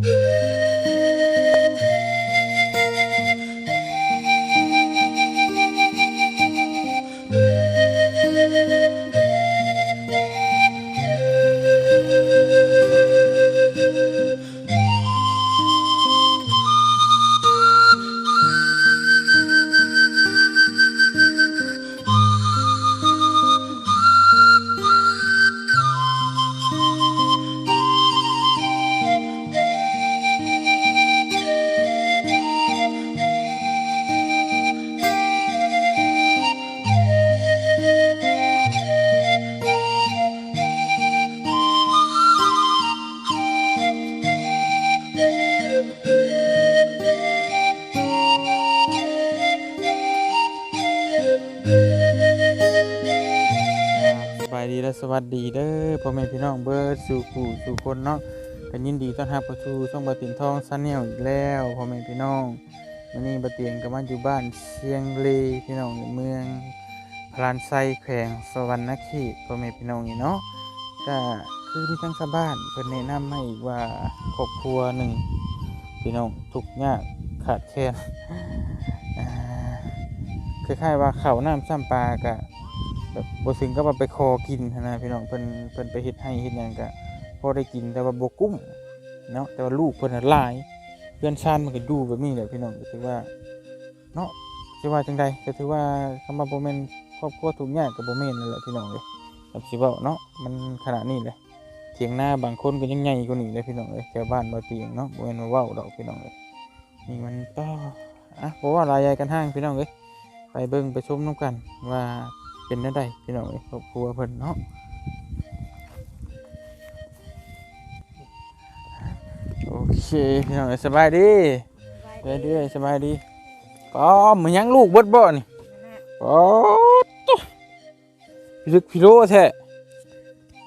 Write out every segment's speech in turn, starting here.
Yeah. สู่ผู้สู่คนเนาะกันยินดีต้อนรับเข้าสู่ช่องบะตินทองซันเนลอีกแล้วพ่อแม่พี่น้องวันนี้บะเตียงกับมันอยู่บ้านเชียงเลพี่น้องในเมืองพลานไซแขวงสวรรณเขตพ่อแม่พี่น้องนี่เนาะก็คือมีทั้งชาวบ้านเพิ่นแนะนำมาอีกว่าครอบครัวหนึ่งพี่น้องทุกยากขาดแคลนคล้ายๆว่าเขาน้ำซ้ำปลากะ แบบบ่ถึงก็ว่าไปคอกินนะพี่น้องเพิ่นเพิ่นไปเฮ็ดให้เฮ็ดหยังก็พอได้กินแต่ว่าบ่กุ้มเนาะแต่ว่าลูกเพิ่นน่ะหลายเพื่อนชานมันก็ดูแบบนี้แหละพี่น้องก็ถือว่าเนาะสิว่าจังใดก็ถือว่าคำว่าบ่แม่นครอบครัวทุกข์ยากก็บ่แม่นนั่นแหละพี่น้องเอ้ยครับสิเว้าเนาะมันขนาดนี้เลยเถียงหน้าบางคนก็ยังใหญ่กว่านี้เลยพี่น้องเอ้ยแถวบ้านบ่เตียงเนาะบ่แม่นว่าเว้าดอกพี่น้องเอ้ยนี่มันต่ออะบ่ว่าลายใหญ่กันห้างพี่น้องเอ้ยไปเบิ่งไปชมนํกันว่า เป็นได้ใดพี่น้องเอ้ยครอบครัวเพิ่นเนาะโอเคพี่น้องเอ้ยสบายดีสบายดีสบายดีก็มันยังลูกเบิดบ่นี่โอ้ตุ๊พี่ลึกพี่โลแท้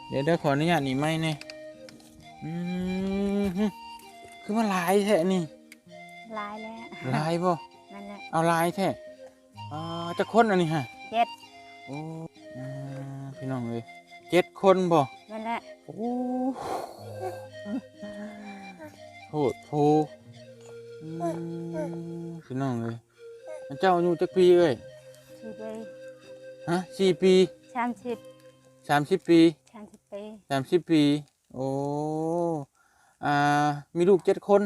เดี๋ยวเดี๋ยวขออนุญาตหนี่ไม่เนี่ยอืมฮึคือมันหลายแท้นี่ลายแล้วหลายบ่นั่นแหละเอาหลายแท้อ่าจะคนอันนี้ฮะเจ็ด โอ้อ่าพี่น้องเอ้ยเจ็ดคนบ่ นั่นแหละโอ้โหดโพอืมพี่น้องเอ้ยอันเจ้าอายุจักปีเอ้ยชีไปฮะสี่ปีสามสิบสามสิบปีสามสิบปีสามสิบปี โอ้อ่ามีลูกเจ็ดคน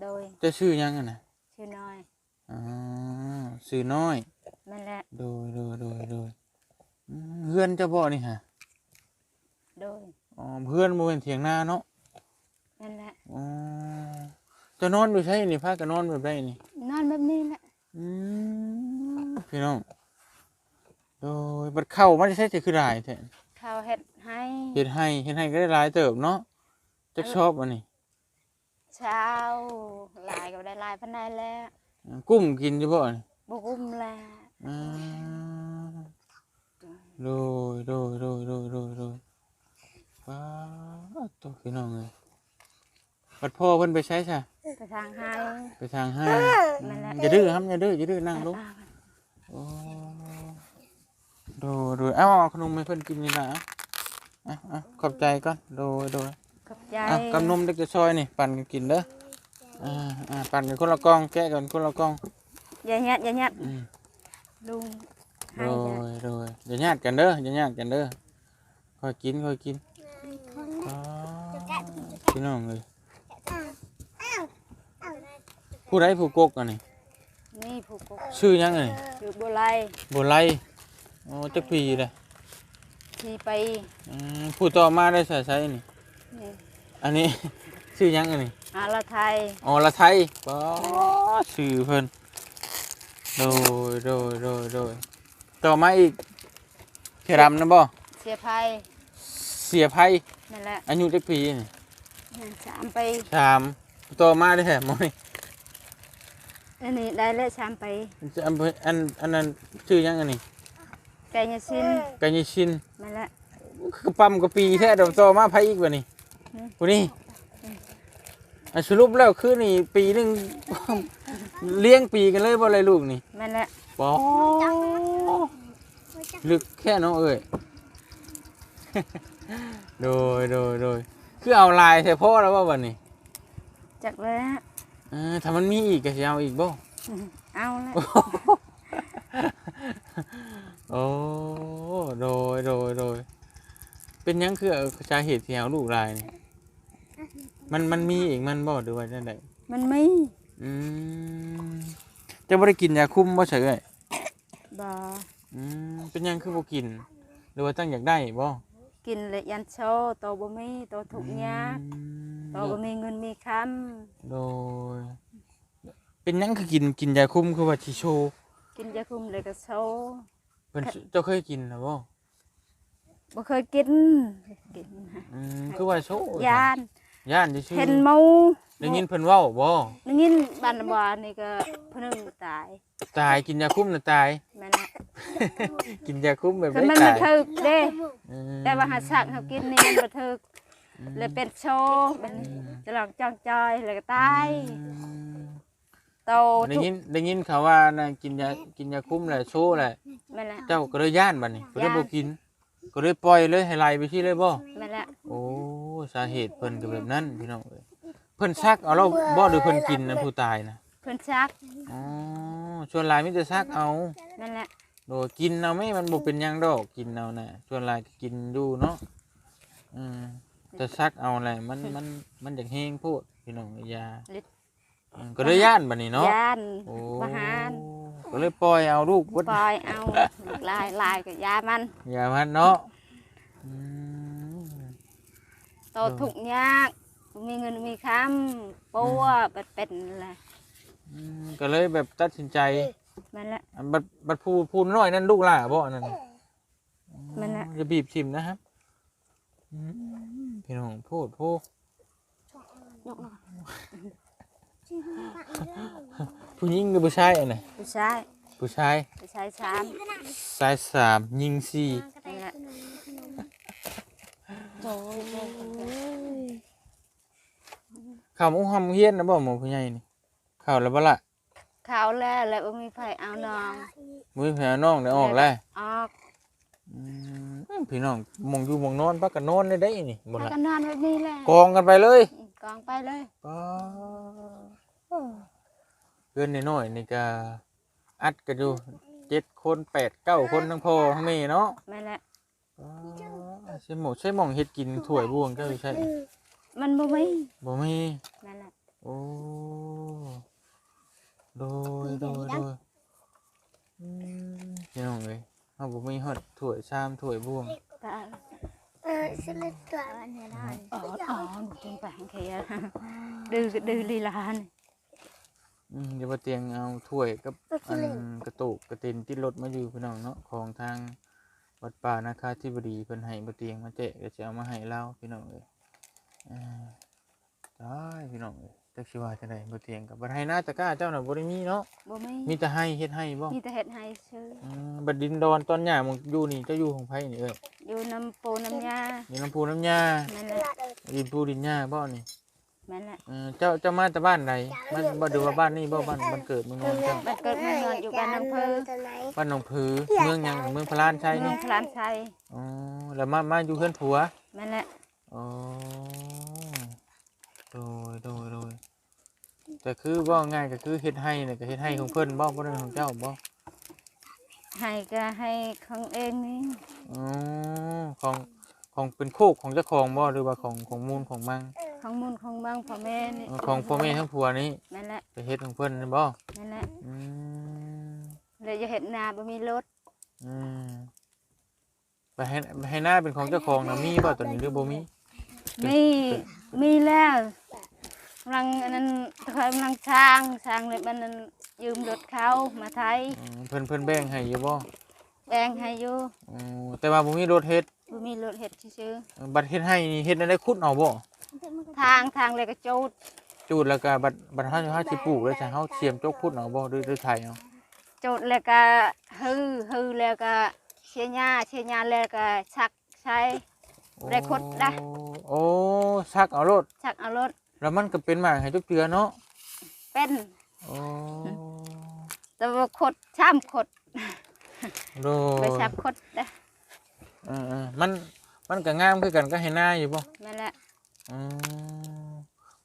โดยจะชื่อหยังอะนะชื่อน้อย อ่าชื่อน้อย นั่นแหละ โดยโดยโดยโดยอืมเพื่อนเจ้าบ่นี่ฮะโดย อ๋อเพื่อนโมเป็นเถียงนาเนาะนั่นแหละ อ๋อจะนอนอยู่ใช่นี่พากันนอนแบบไรนี่ นอนแบบนี้แหละอืมพี่น้องโดยบัดเข้ามันจะใช่จะคือหลายแท้ข้าวเห็ดให้เฮ็ดให้เฮ็ดให้ก็ได้หลายเติบเนาะจักชอบอันนี้เช้าลายก็ได้ลายพันได้แล้วกุ้มกินอยู่บ่นี่ บุกุ้มแล้ว อ่าโดยโดยโดยโดยโดยโดยว้าวตัวพี่น้องเอ้ยบัดพ่อเพิ่นไปใช้ใช่ไปทางให้ไปทางห้างนั่นแหละอย่าดื้อครับอย่าดื้ออย่าดื้อนั่งลงอ่าโอ้โดยโดยเอ้าเอาขนมให้เพิ่นกินนี่นะอะอะขอบใจก่อนโดยโดยขอบใจอะกับนมเด็กจะซอยนี่ปั่นกันกินเด้ออ่าอ่าปั่นกันคนละกล่องแกะกันคนละกล่องอย่าเงียดอย่าเงียดอืม ลุงโดให้จ้ะยโดยอย่าญาติกันเด้ออย่าญาติกันเด้อค่อยกินค่อยกินอ๋อพี่น้องเลยผู้ใดผู้กกอันนี้นี่ผูกกบชื่อหยังไงอยู่บัวไลบัวไลโอ้จักปีเลยที่ไปอืมผู้ต่อมาได้ใส่ใส่นี่ นี่อันนี้ ชื่อหยังอันนี้อาละไทย อ๋อละไทยป้าชื่อเพิ่น โดยโดยโดยโดยต่อมาอีกเทรำนะบ่เสียภัยเสียไพ่นั่นแหละอายุจักปีนี่สามไปสามต่อมาได้แท้หมอยอันนี้ได้แล้วสามไปอันอันอันนั้นชื่อหยังอันนี้ไก่ยาซินกัญญชินนั่นแหละคือปั๊มกับปีแท้เดี๋ยวต่อมาไพ่อีกว่านี่อืมผู้นี้ อันสรุปแล้วคือนี่ปีหนึง เลี้ยงปีกันเลยบ่อะไรลูกนี่นั่นแหละปอลึกแค่น้องเอ้ย โดยโดยโดยคือเอาลายใส่พ่อแล้วว่าวันนี้จักเลยฮะเออถ้ามันมีอีกก็สิเอาอีกบ่ เอาละโอ้โดยโดยโดยเป็นหยังคือสาเหตุที่เอาลูกลายนี่ มันมันมีอีกมันบ่หรือว่าจังไดมันไม่อืมจะบ่ได้กินยาคุมบ่ใช่เอ้ยบ่อืมเป็นหยังคือบ่กิน หรือว่าตั้งอยากได้บ่กินเลยยันโชโตบ่มีโตทุกข์ยากอืมโตบ่มีเงินมีคโดย เป็นหยังคือกินกินยาคุมคือว่าสิโชว์ำกินยาคุมเลยก็โชเพิ่นเจ้าเคยกินนะบ่บ่เคยกินกินอืมคือว่าโชว์ยาน ย่านซื่อเห็นหมูๆได้ยินเพิ่นเว้าบ่ได้ยินบ้านบ่นี่ก็เพิ่นงตาย ตายกินยาคุมน่ะตายแม่นน่ะกินยาคุมแบบคือได้มันบ่ตายถึกเด้อืมแต่ว่าหาสักเฮากินนี่มันบ่ถึกเลยเป็นโชแบบนี้จะลองจ้องจอยแล้วก็ตายอืมโตได้ทุกยินได้ยินเขาว่าน่ะกินยากินยาคุมแหละโชว์แหละแม่นละเจ้าก็เลยย่านบัดนี้ก็เลยย้านบ่กิน ก็เลยปล่อยเลยให้ไหลไปที่เลยบ่แม่นละโอ้ สาเหตุเพิ่นก็แบบนั้นพี่น้องเอ้ยเพิ่นซักเอาเราบ่หรือเพิ่นกินนะผู้ตายนะเพิ่นชักอ๋อส่วนหลายมีแต่ซักเอาแม่นละโดยกินเอาไหม่มันบ่เป็นหยังดอกกินเอาน่ะส่วนหลายก็กินดูเนาะอืมแต่ซักเอาแหละมันมันมันอยากแห้งโพดพี่น้องเอ้ยยาอืมก็เลยย่านบัดนี้เนาะยานโอ้บ่หารก็เลยปล่อยเอาลูกวัดปล่อยเอาลายลายกับยามันอย่ามันเนาะอืม โตทุกข์ยากบ่มีเงินมีคำปัวเป็ดเป็นแหละอืมก็เลยแบบตัดสินใจแม่นละ อันบัดบัดพูพูน้อยนั่นลูกหล่าบ่อันนั่นแม่นละอย่าบีบทิมนะครับอืมพี่น้องพูดพูดผู้หญิงหรือผู้ชายอันไหนผู้ชายผู้ชายผู้ชายชาม สายสามยิงสี่นั่นแหละ ข่าวมุฮัมเฮียนนะบ่หมอผู้ใหญ่นี่ข่าวแล้วบ่ล่ะเขาวแล้วแล้วบ่มีไผเอาน้องมือแผลน้องได้ออกแล้วออกอืมพี่น้องมองอยู่มองนอนพักกันนอนได้ได้นี่บ่พาล่ะกันนอนแบบนี้แหละกองกันไปเลยกองไปเลยป้าเพื่อนน้อยๆนี่ก็อัดกันอยู่เจ็ดคนแปดเก้าคนทั้งพ่อทั้งแม่เนาะแม่นละป้า ใช่หมกใช่หมองเฮ็ดกินถ้วยบ่วงเจ้าอยู่ใช่มันบ่มีบ่มีแม่นละโอ้โดยโดยโดยอืมพี่น้องเอ้ยเฮาบ่มีฮอดถ้วยชามถ้วยบ่วงตายเออฉันเลยตัวอันนี้ได้อ๋ออ๋อหนูกินไปให้เคียดื้อดื้อลีลานี่อืมเดี๋ยวว่าเตียงเอาถ้วยกับอันกระตุกกระตินที่รถมาอยู่พี่น้องเนาะของทาง วัดป่านาคาธิบดีเพิ่นให้บ่เตียงมาแจกก็จะเอามาให้เราพี่น้องเอ้ยอ่าได้พี่น้องเอ้ยจักสิว่าจังไดบ่เตียงกับบ่ให้หน้าตะกร้าเจ้าน่ะบ่ได้มีเนาะบ่มีมีแต่ให้เฮ็ดให้บ่มีแต่เฮ็ดให้ซื้ออืมบัดดินดอนตอนหญ้ามึงอยู่นี่เจ้าอยู่ของไผนี่เอ้ยอยู่น้ำปูน้ำยาอยู่น้ำพูน้ำหญ้าแม่นละดินปูดินหญ้าบ่นี่ แม่นละเออเจ้าเจ้ามาแต่บ้านใดมันบ่ดูว่าบ้านนี้บ่บ้านบ้านเกิดเมืองนอนเจ้าบ้านเกิดเมืองนอนอยู่บ้านน้ำพือตัวไหนบ้านหนองผือเมืองหยังเมืองพระลานชัยเมือนี่งพลานชัยอ๋อแล้วมามาอยู่เพื่อนผัวแม่นละอ๋อโดยโดยโดยแต่คือว่าง่ายก็คือเฮ็ดให้เนี่ยก็เฮ็ดให้ของเพิ่นบ่บ่ได้ของเจ้าบ่ให้ก็ให้ของเองนี่อ๋อของ ของเป็นโคกของเจ้าของบ่หรือว่าของของมูลของมังของมูลของบางพ่อแม่นี่อ๋อของพ่อแม่ทั้งผัวนี่แม่นละไปเฮ็ดของเพิ่นนี่บ่แม่นละอืมเลยจะเห็นนาบ่มีรถอืมไปให้ไปให้หน้าเป็นของเจ้าของน่ะมีบ่ตัวนี้หรือบ่มีมีมีแล้วกำลังอันนั้นเคยกำลังสร้างสร้างเลยมันนั้นยืมรถเขามาไทยอืมเพิ่นเพิ่นแบ่งให้อยู่บ่ แบ่งให้อยู่อ๋อแต่ว่าบ่มีรถเฮ็ดบ่มีรถเฮ็ดซื่อบัตรเฮ็ดให้นี่เฮ็ดได้ขุดเอาบ่ๆทางทางเลยก็จูดจูดแล้วก็บัตรบัตรเฮาเฮาสิปลูกแล้วจะเฮาเสียมจกขุดเอาบ่หรือหรือไถเอาจูดแล้วก็ฮือฮือแล้วก็เชียหญ้าเชียหญ้าแล้วก็ชักใช้ได้ขุดได้โอ้ซักเอารถชักเอารถแล้วมันก็เป็นหมากให้ทุกเทื่อเนาะเป็นโอ้แต่ว่าขดช้ำขด โดไปชับขดเด้อเออๆมันมันก็งามคือกันก็ให้หน้าอยู่บ่นั่นแหละ อืม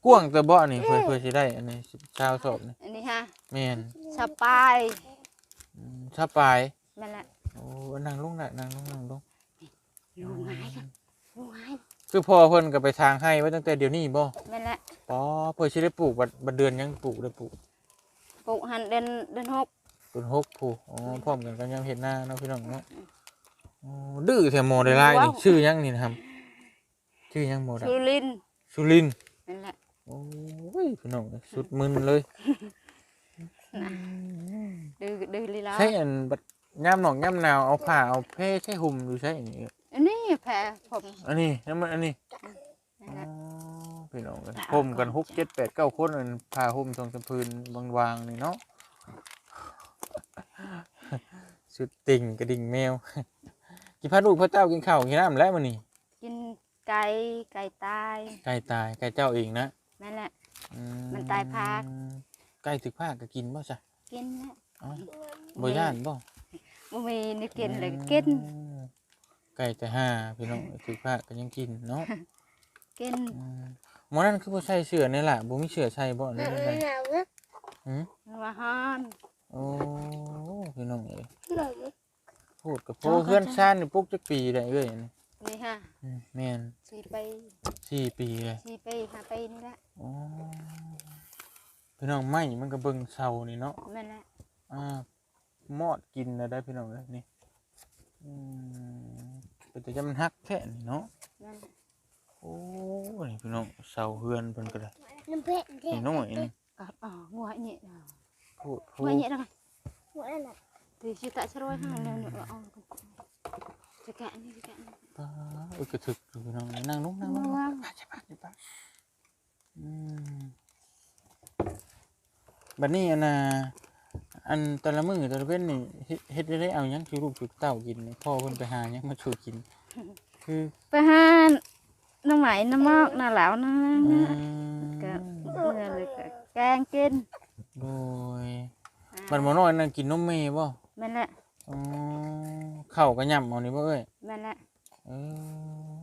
กว้างแต่บ่นี่เพื่อเพื่อสิได้อันนี้ชาวสอบนี่อันนี้ฮะแม่นสปายอืมชาปลายนั่นแหละโอ้นั่งลงน่ะนั่งลงนั่งลง ลูกง่ายกันลูกง่ายคือพ่อเพิ่นก็ไปทางให้ไว้ตั้งแต่เดี๋ยวนี้บ่นั่นแหละ อ๋อเพื่อสิได้ปลูกบัดบัดเดือนยังปลูกได้ปลูก ปลูกหันเดินเดินหก ต้นหกผู้อ๋อพร้อมกันก็ยังเฮ็ดหน้าเนาะพี่น้องเนาะอ๋อดื้อแท้โมได้หลายนี่ชื่อหยังนี่นะครับ ชื่อหยังโมได้ชื่อลินสุรินทร์นั่นแหละโอ้ยพี่น้องสุดมึนเลยดื้อดื้อลีลาใช่อันบัดย่ำหนองย่ำหนาวเอาผ้าเอาเพใช่ห่มดูใช่อันนี้อันนี้แพ้ผมอันนี้นั่นมันอันนี้นั่นแหละอ๋อพี่น้องเอ้ยห่มกันหกเจ็ดแปดเก้าคนอันผ้าห่มทรงสะพืนวางๆนี่เนาะ สุดติ่งกระดิ่งแมวกินพระลูกพระเจ้ากินข้าวกินน้ำแล้วมันนี่กินไก่ไก่ตาย ไก่ตายไก่เจ้าเองนะนั่นแหละ อืมันตายพากไก่ถึกภาคก็กินบ่จ้ะกินนะอ๋อบ่ย่านบ่บ่มีนี่กินเลยกิน อืมไก่แต่ห้าพี่น้องถึกภาคก็ยังกินเนาะกินอืมหมอนั่นคือบ่ใส่เสื้อนี่ล่ะบ่มีเสื้อใส่บ่นี่หได้นาวหืมว่าฮอน โอ้พี่น้องเอ้ยหนาวพูดกับโพเพื่อนชาตินี่ปลุกจักปีได้เอ้ยอันนี้นี่ฮะอืมแม่นสี่ไปสี่ปีเลยสี่ไปห้าไปนี่แหละอ๋อพี่น้องไม้มันก็เบิ่งเศร้านี่เนาะนั่นแหละอ่ามอดกินนะได้พี่น้องเลยนี่อืมเป็นแต่จะมันฮักแท้นี่เนาะนั่นแหละโอ้ยพี่น้องเศร้าเฮือนเพิ่นก็ได้น้ำเผ็ดเผ็นี่ดน้อยนี่ก็อ๋องัว nhẹ rồi พูดพูงัวด nhẹ rồi หัวนั่นน่ะ thì chị tại sao rồi hàng này nữa ông chị cạn đi chị cạn ป้าเอ้ยกระถึกอยู่พี่น้องนั่งลงนั่งลงงัวใช่ปะใช่ปะอืมบัดนี้อันน่ะอันแต่ละมื้อแต่ละเว้นนี่เฮ็ดเฮ็ดได้เอาหยังคือลูกคือเต้ากินนี่พ่อเพิ่นไปหาหยังมาสู่กิน คือไปหาน้ำไหมน้ำมอกน้ำเหลาน้ำอืนั่นมก็เมื่อเลยก็แกงกินโดยบัดบ่น้อยนั่นกินนมแม่บ่นั่นแหละอ๋อข้าวก็ย่ำเอานี่บ่เอ้ยนั่นแหละเออ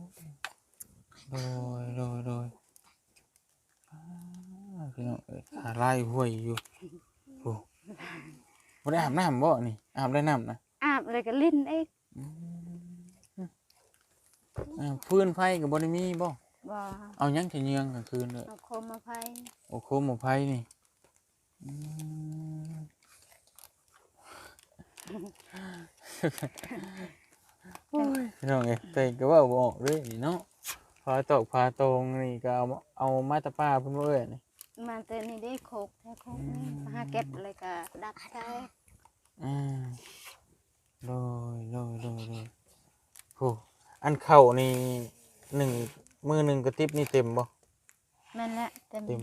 โดยโดยโดยอ่าพี่น้องเอ้ยขาลายห้วยอยู่โอ้บ่ได้อาบน้ำบ่นี่อาบได้น้ำนะอาบเลยก็ลิ้นเอ็กอืมอ่าพื้นไฟก็บ่ได้มีบ่บ่เอาหยังจะเยืองกลางคืนเลยเอาโคมมาไฟโอ้โคมหมไฟนี่อืมโอ้ย พี่น้องเอ้ยแต่ก็เว่าบ่ออกเลยนี่เนาะพาตอกพาตรงนี่ก็เอาเอามาตะป้าเพิ่นบ่เอ้ยนี่มาแต่นี่ได้โคกแท้โคกนี่หาเก็บเลยก็ดักใช้อืมโดยโดยโดยโดยโหอันเข้านี่หนึ่งมือหนึ่งกระติบนี่เต็มบ่นั่นแหละเต็มเต็ม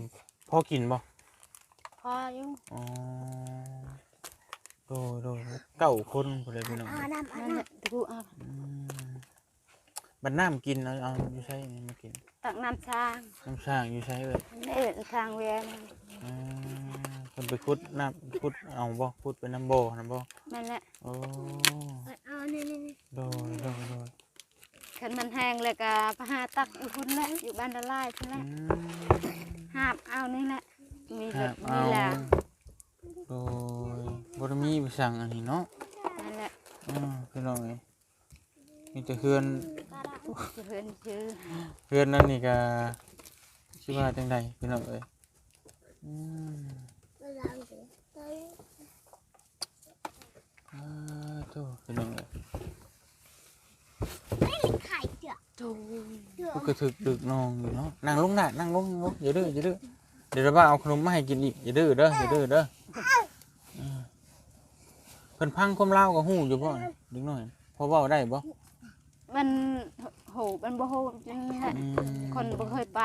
พอกินบ่พ ออยู่อ๋อโดยโดยเก้าคนพุ่นเลยพี่น้องเอาน้ำเอานั่นแหน้ละตะกูเอาอืมบัดน้ำกินเอาเอาอยู่ใช้นี่มากินตักน้ำช้างน้ำช่างอยู่ใช้เอ้ยนี่ทางเวียนอ่าเพิ่นไปขุดน้ำขุดเอาบ่ขุดไปน้ำบ่อน้ำบ่นั่นแหละโอ้ำเอานี่นี่นี่โดยโดยโดยคันมันแห้งเลยก็พหาตักอยู่พุ่นแหละอยู่บ้านละลายพุ่นแหอืละมหาบเอานี่แหละ มีครรับถเอามีแล้วโดยบ่ได้มีไปสั่งอันนี้เนาะนั่นแหละอ่าพี่น้องเอ้ยมีแต่เฮือนจะเพื่อนชื่อเฮือนนั่นนี่ก็สิว่าจังไดพี่น้องเอ้ยอืมเวลาสิอ่าโตพี่น้องเอ้ยไข่เจือกจูเจือกก็กระถึกดึกนองอยู่เนาะนั่งลงน่ะนั่งลงนั่งลงอย่าดื้ออย่าดื้อ เดี๋ยวเราบ้าเอาขนมมาให้กินอีกอย่าดื้อเด้ออย่าดื้อเด้ออ่าเพิ่นพังความลาวก็ฮู้อยู่บ่นิดหน่อยพอเว้าได้บ่มันโหมันบ่โหจังนี้แหละอืมคนบ่เคยไป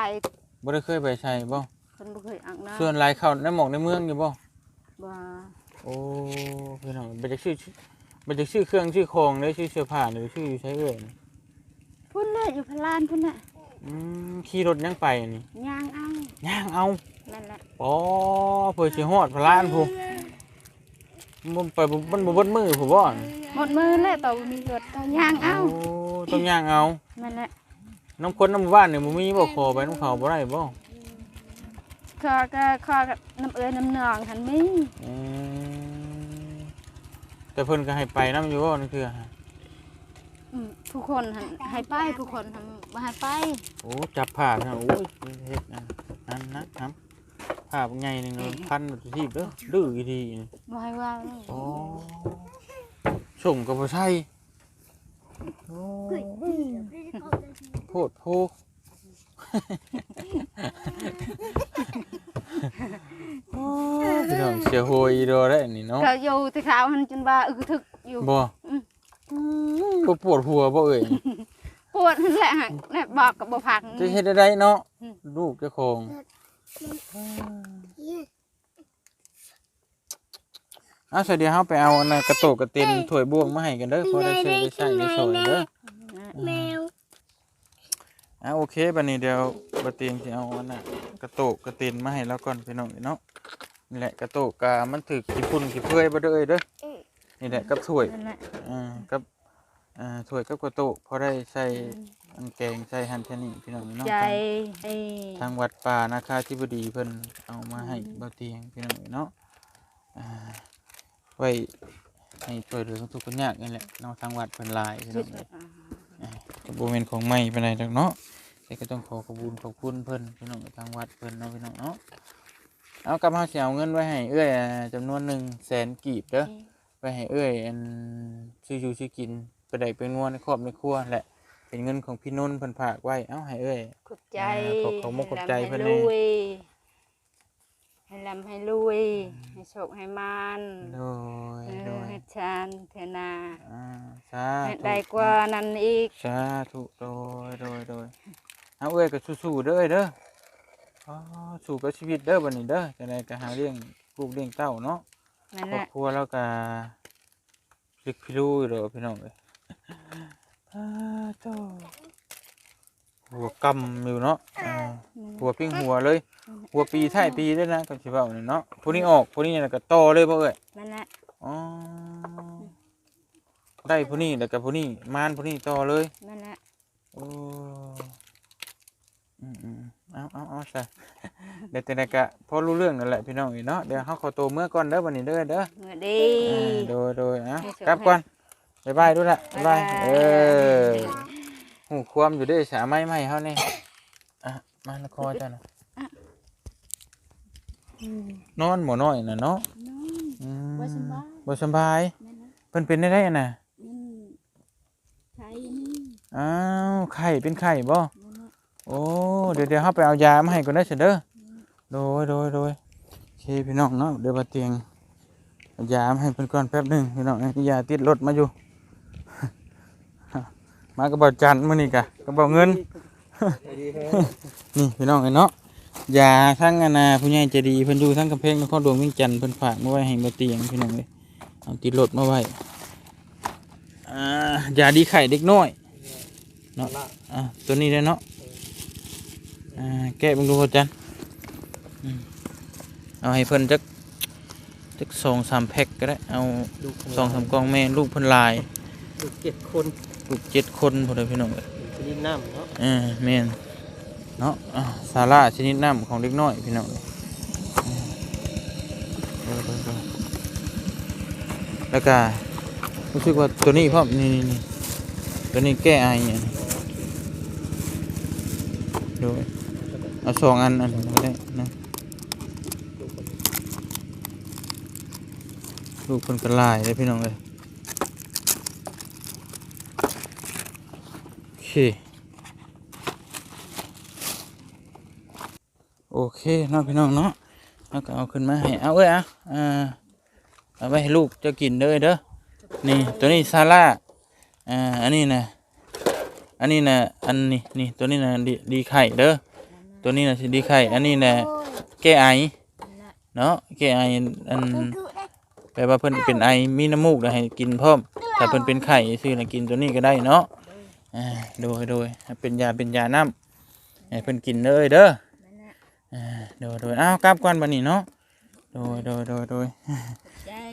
บ่ได้เคยไปใช้บ่คนบ่เคยอาบน้ส่วนหลายเข้าในหมอกในเมืองอยู่บ่ำบ่โอ้พี่น้องบ่จักชื่อบ่จักชื่อเครื่องชื่อของเด้อชื่อเสื้อผ้าหรือชื่ออยู่ใช้เอ่ยพุ่นแหละอยู่พลานพุ่นน่ะอืมขี่รถยังไปนี่ย่างเอาย่างเอา นั่นแหละอ๋อเพื่อสิฮอดพระลานผู้มันไปบ่มันบ่เบิดมือผู้บ่หมดมือแล้วต่อบ่มีรถต่อย่างเอาโอ้ต้องย่างเอา นั่นแหละน้ำคนน้ำบ้านนี่บ่มีบ่ขอไปน้ำเขาบ่ได้บ่คอก็คอกับน้ำเอ้ยน้ำหนองหันมีอืมแต่เพิ่นก็ให้ไปนำอยู่บ่นั่นคือฮะอืมผู้คนหันให้ไปผู้คนหันบ่ให้ไป โอ้จับผ้าพี่น้องโอ้ยเฮ็ดนั่นนั่นนะครับ ผ้าบางใหญ่หนึงเลยพันตัวที่เด้อดื้ออีทีนี่บ่ให้ว่าเลยอ๋อส่งกับบ่ใช่โอ้โพดโพโอ้ยพี่น้องเสียโหยอีโดได้อันนี่เนาะก็อยู่ที่เขาหันจนว่าอึกทึกอยู่บ่บ่ปวดหัวบ่เอ่ยปวดนั่นแหละหันแน่บอกกับบ่พักจะเฮ็ดได้เนาะอืมลูกเจ้าของ อ้าวเสยวเดี๋ยวเฮาไปเอาอันน่ะกระโตกกระเต็นถ้วยบวงมาให้กันเด้อพอได้ใช้ได้ใช้ได้สอยเด้อแมวอะโอเคบัดนี้เดี๋ยวบ่เตียงสิเอาอันน่ะกระโตกกระเต็นมาให้แล้วก่อนพี่น้องเนาะนี่แหละกระโตกกามันถึกขี้ฝุ่นขี้เปื่อยบ่เด้อเอ้ยเด้อนี่แหละกับถ้วยนั่นแหละอ่ากับอ่าถ้วยกับกระโตกพอได้ใส่ อันแกงใส่หั่นแค่นี้พี่น้องเนาะใจไอ้ทางวัดป่านาคาธิบดีเพิ่นเอามาให้บ่เตียงพี่น้องเนาะอ่าไว้ให้ช่วยเหลือทุกคนยากนี่แหละเนาะทางวัดเพิ่นหลายพี่น้องเอ้ยก็บ่แม่นของใหม่ปานใดดอกเนาะแต่ก็ต้องขอขอบคุณขอบคุณเพิ่นพี่น้องทางวัดเพิ่นเนาะพี่น้องเนาะเอากลับเฮาสิเอาเงินไว้ให้เอื้อยอ่าจำนวน1แสนกีบเด้อไว้ให้เอื้อยอันซื้ออยู่ซื้อกินไปได้ไปนวดในครอบในครัวแหละ เป็นเงินของพี่นุ่นเพิ่นฝากไว้ เอ้าให้เอื้อยขอบใจขอบขอบมุกขอบใจเพิ่นให้แน่ รวยให้ลำให้รวยให้โชคให้มานโดยเอโดอยให้ชานเทนาอ่าสาให้ธุได้กว่านั้นอีกสาธุโดยโดยโดยเอาเอ้ยก็สู้ๆเด้อเอ้ยเด้ออ๋อสู้กับชีวิตเด้อบัดนี้เด้อจะได้ก็หาเลี้ยงลูกเลี้ยงเต้าเนาะ นั่นครแหอบละครัวแล้วก็พลิกพิรูอยู่เด้อพี่น้องเอ้ย อ่าโตหัวกำอยู่เนาะอ่าหัวปิ้งหัวเลย หัวปีท้ายปีด้วยนะก็สิเว้านี่เนาะผู้นี้ออกผู้นี้น่ะก็ต่อเลยบ่เอ้ยนั่นแหละอ๋อได้ผู้นี้แล้วกับผู้นี้มานผู้นี้ต่อเลยนั่นแหละโอ้อืมอืมเอาเอาเอาใช่เดี๋ยวแต่ละกะพอรู้เรื่องนั่นแหละพี่น้องอีเนาะเดี๋ยวเขาขอตัวเมื่อก่อนเด้อวันนี้เด้อเด้อเมื่อดีอ่าโดยโดยอะให้โชคกลับก่อน บ๊ายบายด้วยละบ๊ายบายบ๊ายบายเออหูความอยู่เด้วยสาไม้ไม้เขานี่อะมาละคอจ้ะนะนอนหมอน้อยน่ะเนาะอืมบ่สบายบ่สบายนั่นแหละเพิ่นเป็นได้ได้น่ะมันใช้นี่อ้าวไข่เป็นไข่บ่นั่นแหละโอ้เดี๋ยวเดี๋ยวเขาไปเอายามาให้ก่อนได้อเสยเด้อโดยโดยโดยโอเคพี่น้องเนาะเดี๋ยวมาเตียงเอายามาให้เพิ่นก่อนแป๊บหนึงพี่น้องยาติดรถมาอยู่ มากระเป๋าจันมื้อนี้กะกระเป๋าเงิน นี่พี่น้องเอ้ยเนาะยาทั้งอนาผู้ใหญ่ใจดีเพิ่นอยู่ทั้งกำแพงนครหลวงเวียงจันทน์เพิ่นฝากมาไว้ให้มาเตียงพี่น้องเอ้ยเอาติดรถมาไว้อ่ายาดีไข่เด็กน้อยเนาะอ่าตัวนี้เลยเนาะอ่าแกะเบังดูพ่อจันอืมเอาให้เพิ่นจักจักสองสามแพ็คก็ได้เอาลูกสองสามกล่องแม่ลูกเพิ่นหลายลูกเจ็ดคน ลูกเจ็ดคนพอได้พี่น้องเอ้ยชนิดน้ำเนาะอ่าแม่นเนาะอ่าซาร่าชนิดน้ำของเด็กน้อยพี่น้องเอ้ยอืมเออเออเออแล้วก็รู้สึกว่าตัวนี้พ่อมนี่นี่นี่ตัวนี้แก้ไอเนี่ยดูเอาสองอันอันนี้ก็ได้นะลูกคนกระลายเลยพี่น้องเลยโอ เค โอเคเนาะพี่น้องเนาะแล้วก็เอาขึ้นมาให้เอาเอ้ยอะอ่าเอาไปให้ลูกจะกินเด้อเด้อนี่ตัวนี้ซาร่าอ่าอันนี้นะอันนี้นะอันนี้นี่ตัวนี้นะดีดีไข่เด้อตัวนี้นะดีไข่อันนี้นะแก้ไอเนาะแก้ไออันแปลว่าเพิ่นเป็นไอมีน้ำมูกแล้วให้กินเพร้อมถ้าเพิ่นเป็นไข้ซื้อน่ะกินตัวนี้ก็ได้เนาะ โดยโดยเป็นยาเป็นยาน้ำให้เพิ่นกินเลยเด้อโดยโดยอ้าวกลับก่อนบัดนี้เนาะโดยโดยโดยโดย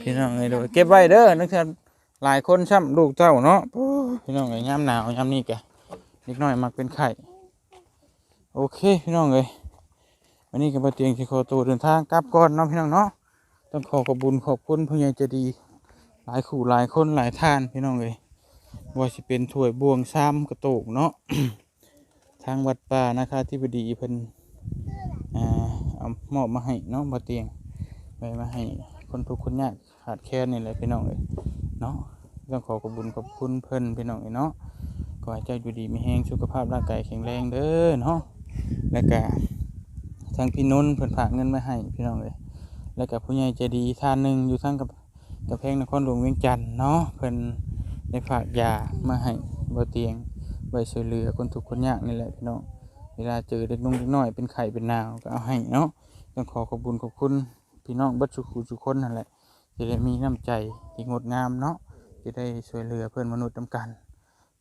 พี่น้องเอ้ยโดยเก็บไว้เด้อนักเรียนหลายคนซ้ำลูกเจ้าเนาะพี่น้องเอ้ยยามหนาวยามนี้แกเล็กน้อยมักเป็นไข้โอเคพี่น้องเอ้ยวันนี้ก็บเตียงสิขอตัวเดินทางกลับก่อนเนาะพี่น้องเนาะต้องขอขอบุญขอบคุณผู้ใหญ่ใจดี หลายคู่หลายคนหลายท่านพี่น้องเอ้ย ว่าสิเป็นถ้วยบวงซ้ำกระโตกเนาะ ทางวัดป่านะคะที่บดีเพิ่นอ่าเอามอบมาให้เนาะบ่เตียงไปมาให้คนทุกคนยากขาดแคลนนี่แหละพี่น้องเอ้ยเนาะต้องขอขอบคุญขอบคุณเพิ่นพี่น้องเอ้ยเนาะขอให้เจ้าอยู่ดีมีแรงสุขภาพร่างกายแข็งแรงเด้อเนาะแล้วก็ทางพี่นนท์เพิ่นฝากเงินมาให้พี่น้องเอ้ยแล้วก็ผู้ใหญ่ใจดีท่านหนึ่งอยู่ทางกับกับแพงนครหลวงเวียงจันทน์เนาะเพิ่น ได้ฝากยามาให้บ่เตียงไว้ช่วยเหลือคนทุกข์คนยากนี่แหละพี่น้องเวลาเจอเด็กนุ่งเด็กน้อยเป็นไข่เป็นนาวก็เอาให้เนาะต้องขอขอบคุญขอบคุณพี่น้องบัดสุขุทุกคนนั่นแหละจะได้มีน้ำใจที่งดงามเนาะจะได้ช่วยเหลือเพื่อนมนุษย์นำกัน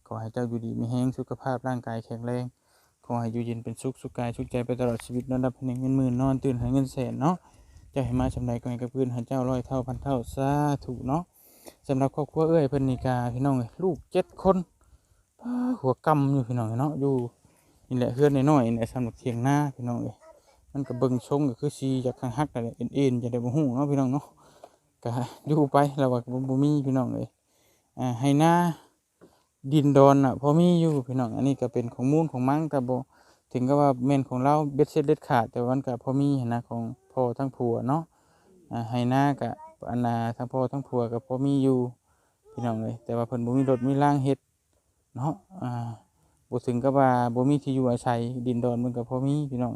ขอให้เจ้าอยู่ดีมีแห้งสุขภาพร่างกายแข็งแรงขอให้อยู่เย็นเป็นสุขสุขกายสุขใจไปตลอดชีวิตนอนรับเงินเงินหมื่นนอนตื่นหาเงินแสนเนาะจ้าให้มาชำใดก็ให้กับเพื่อนห้เจ้าร้อยเท่าพันเท่าสาธุเนาะ สำหรับครอบครัวเอ้ยเพิ่นนิกาพี่น้องเอ้ยลูกเจ็ดคนหัวกำอยู่พี่น้องเนาะอยู่นี่แหละเพื่อนน้อยๆเนี่ยสำหรับเทียงหน้าพี่น้องเอ้ยมันก็เบิ่งชงก็คือซีจากข้างฮักอะไรเอ็นๆจะได้บ่ฮู้เนาะพี่น้องเนาะก็อยู่ไปแล้วว่าบ่บมีพี่น้องเอ้ยอ่าให้หน้าดินดอนอะพอมีอยู่พี่น้องอันนี้ก็เป็นของมูลของมังแต่บ่ถึงกับว่าแม่นของเราเบ็ดเสร็จเด็ดขาดแต่วันก็พอมีนะของพอทั้งผัวเนาะอ่าให้หน้าก็ อันน่ะทั้งพ่อทั้งผัวก็พอมีอยู่พี่น้องเอ้ยแต่ว่าเพิ่นบ่มีรถมีร่างเฮ็ดเนาะอ่าบ่ถึงกับว่าบ่มีที่อยู่อาศัยดินดอนมันก็พอมีพี่น้อง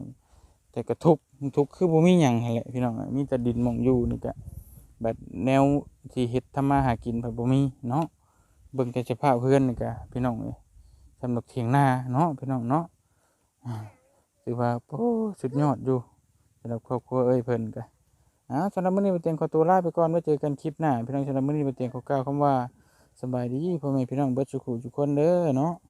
แต่กระทุกทุกข์คือบ่มีหยังหั้นแหละพี่น้องมีแต่ดินหมองอยู่นี่ก็แบบแนวที่เฮ็ดทำมาหากินเพิ่นบ่มีเนาะเบิ่งแต่สภาพเพื่อนนี่ก็พี่น้องเอ้ยสำหรับเถียงนาเนาะพี่น้องเนาะถือว่าโอ้สุดยอดอยู่สำหรับครอบครัวเอ้ยเพิ่นก็ อ่าสำหรับมื้อนี้บ่เตียงขอตัวลาไปก่อนไว้เจอกันคลิปหน้าพี่น้องสำหรับมื้อนี้บ่เตียงขอกล่าวคำว่าสบายดีพ่อแม่พี่น้องเบิดสุขุทุกคนเด้อเนาะ